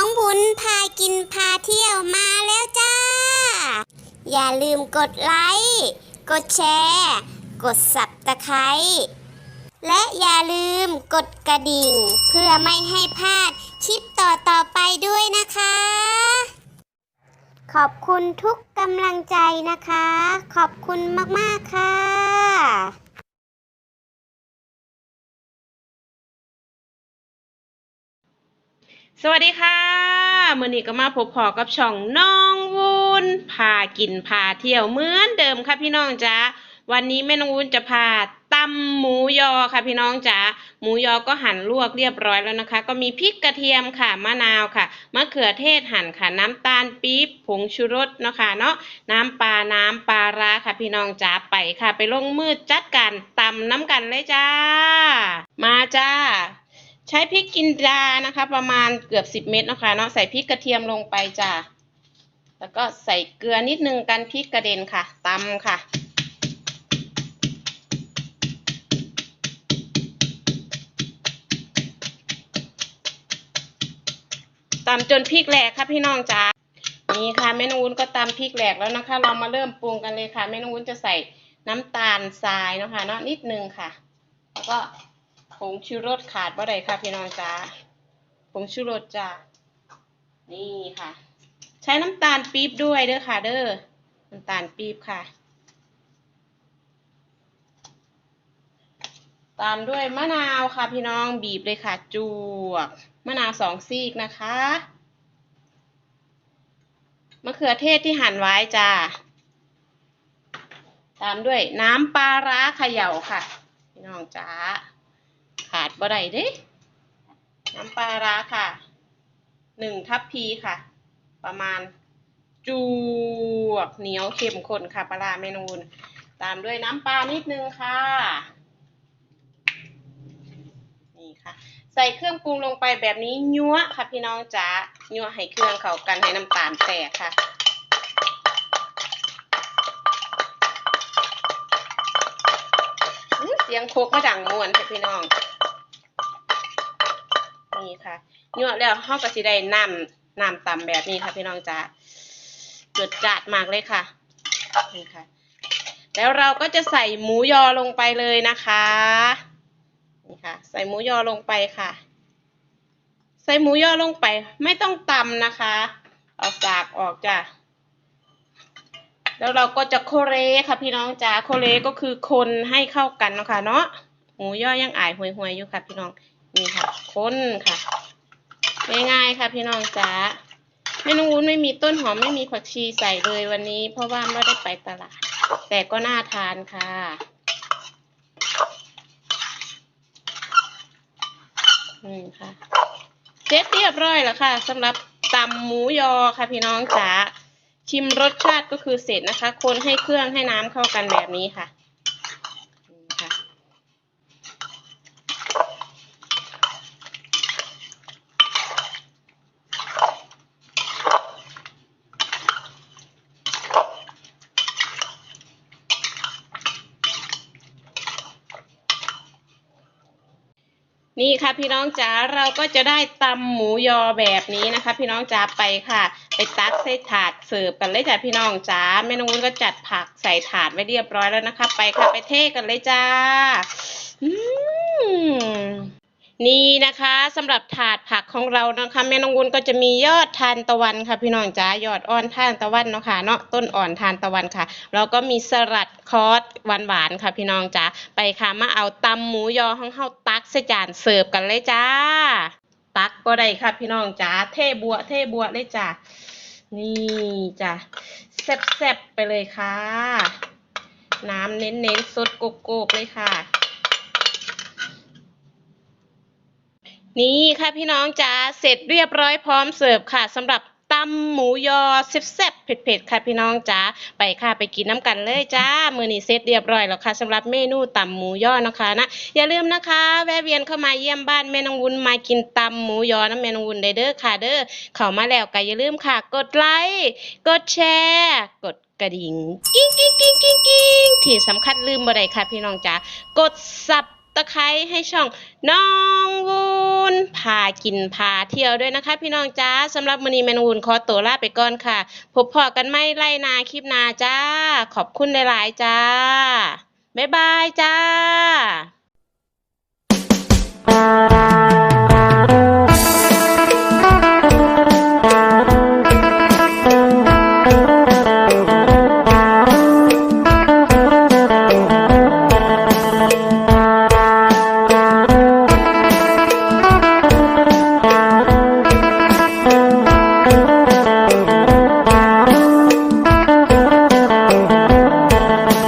องบุญพากินพาเที่ยวมาแล้วจ้า อย่าลืมกดไลค์ กดแชร์ กดสับตะไคร้และอย่าลืมกดกระดิ่ง เพื่อไม่ให้พลาดคลิปต่อต่อไปด้วยนะคะ ขอบคุณทุกกำลังใจนะคะ ขอบคุณมาก ๆ ค่ะ สวัสดีค่ะมื่อนี้ก็มาพบพอกับช่องน้องวุ้นพากินพาเที่ยวเหมือนเดิมค่ะพี่น้องจ๊ะวันนี้แม่น้องวุ้นจะพาตำหมูยอค่ะพี่น้องจ๊ะหมูยอก็หั่นลวกเรียบร้อยแล้วนะคะ ก็มีพริกกระเทียมค่ะมะนาวค่ะมะเขือเทศหั่นค่ะ น้ำตาลปี๊บผงชูรสเนาะค่ะเนาะน้ำปลาน้ำปลาร้าค่ะพี่น้องจ๋าไปค่ะ ไปลงมือจัดการตำน้ำกันเลยจ้า มาจ้า ใช้พริกกินดานะคะ ประมาณเกือบสิบเม็ดนะคะเนาะใส่พริกกระเทียมลงไปจ้ะแล้วก็ใส่เกลือนิดนึงกันพริกกระเด็นค่ะตำค่ะตำจนพริกแหลกค่ะพี่น้องจ้านี่ค่ะแม่นวุ้นก็ตำพริกแหลกแล้วนะคะ เรามาเริ่มปรุงกันเลยค่ะแม่นวุ้นจะใส่น้ำตาลทรายนะคะเนาะนิดนึงค่ะ แล้วก็ ผงชูรสขาดบ่ได้ค่ะพี่น้องจ้าผงชูรสจ้านี่ค่ะ ใช้น้ำตาลปี๊บด้วยเด้อค่ะ เด้อน้ำตาลปี๊บค่ะ ตามด้วยมะนาวค่ะ พี่น้องบีบเลยค่ะจวกมะนาวสองซีกนะคะมะเขือเทศที่หั่นไว้จ้า ตามด้วยน้ำปลาร้าเขย่าค่ะ พี่น้องจ้า ขาดบ่ได้เด้ น้ำปลาร้าค่ะหนึ่งทัพพีค่ะ ประมาณจวกเหนียวเข้มข้นค่ะปลาราเมนูนตามด้วยน้ำปลานิดนึงค่ะ นี่ค่ะ ใส่เครื่องปรุงลงไปแบบนี้ยั่วค่ะพี่น้องจ๋ายั่วให้เครื่องเข้ากันให้น้ำตาลแตกค่ะเสียงโคกมาดังมวนค่ะพี่น้อง นี่ค่ะยั่วแล้วเฮาก็สิได้น้ำน้ำตำแบบนี้ค่ะพี่น้องจ๋าเกิดจัดมากเลยค่ะนี่ค่ะ แล้วเราก็จะใส่หมูยอลงไปเลยนะคะนี่ค่ะ ใส่หมูยอลงไปค่ะ ใส่หมูยอลงไป ไม่ต้องตำนะคะเอาสากออกจ้ะแล้วเราก็จะโคเรค่ะพี่น้องจ๋าโคเรก็คือคนให้เข้ากันนะคะเนาะหมูย่อยังอายห่วยๆอยู่ค่ะพี่น้อง นี่ค่ะคนค่ะ ง่ายๆค่ะพี่น้องจ๋าแม่น้องวุ้นไม่มีต้นหอมไม่มีผักชีใส่เลยวันนี้ เพราะว่าไม่ได้ไปตลาด แต่ก็น่าทานค่ะอืมค่ะ เสร็จเรียบร้อยแล้วค่ะสำหรับตำหมูยอค่ะพี่น้องจ๋าชิมรสชาติก็คือเสร็จนะคะ คนให้เครื่องให้น้ำเข้ากันแบบนี้ค่ะนี่ค่ะ นี่ค่ะพี่น้องจ๋าเราก็จะได้ตำหมูยอแบบนี้นะคะ พี่น้องจ๋าไปค่ะ ไปตักใส่ถาดเสิร์ฟกันเลยจ้ะพี่น้องจ๋าแม่นุ้นก็จัดผักใส่ถาดไว้เรียบร้อยแล้วนะคะ ไปค่ะไปเทกันเลยจ้าอืม นี่นะคะสำหรับถาดผักของเรานะคะแม่น้องวุ้นก็จะมียอดทานตะวันค่ะ พี่น้องจ๋ายอดอ่อนทานตะวันเนาะค่ะเนาะต้นอ่อนทานตะวันค่ะแล้วก็มีสลัดคอสหวานๆค่ะ พี่น้องจ๋าไปค่ะมาเอาตำหมูยอของเฮาตักใส่จานเสิร์ฟกันเลยจ้า ตักก็ได้ค่ะ พี่น้องจ๋าเทบัวเทบัวเลยจ้านี่จ้ะแซ่บๆไปเลยค่ะ น้ำเน้นๆสดโกกๆเลยค่ะ นี่ค่ะพี่น้องจ๋าเสร็จเรียบร้อยพร้อมเสิร์ฟค่ะสำหรับตำหมูยอแซ่บๆเผ็ดๆค่ะพี่น้องจ๋าไปค่ะไปกินน้ำกันเลยจ้ามือนี้เสร็จเรียบร้อยแล้วค่ะสำหรับเมนูตำหมูยอนะคะนะอย่าลืมนะคะ แวะเวียนเข้ามาเยี่ยมบ้านแม่นงวุ้นมากินตำหมูยอน้ำแม่นงวุ้นได้เด้อค่ะเด้อเข้ามาแล้วก็อย่าลืมค่ะ กดไลค์กดแชร์กดกระดิ่งกิ้งกิ้งกิ้งกิ้งกิ้งที่สำคัญลืมบ่ได้ค่ะพี่น้องจ๋ากดสับ ไคร้ให้ช่องน้องวูนพากินพาเที่ยวด้วยนะคะ พี่น้องจ้าสำหรับมือนีแมนวูนขอตัวลาไปก่อนค่ะ พบพอกันไม่ไล่นาคลิปนาจ้า ขอบคุณหลาย ๆ จ้า บ๊ายบายจ้า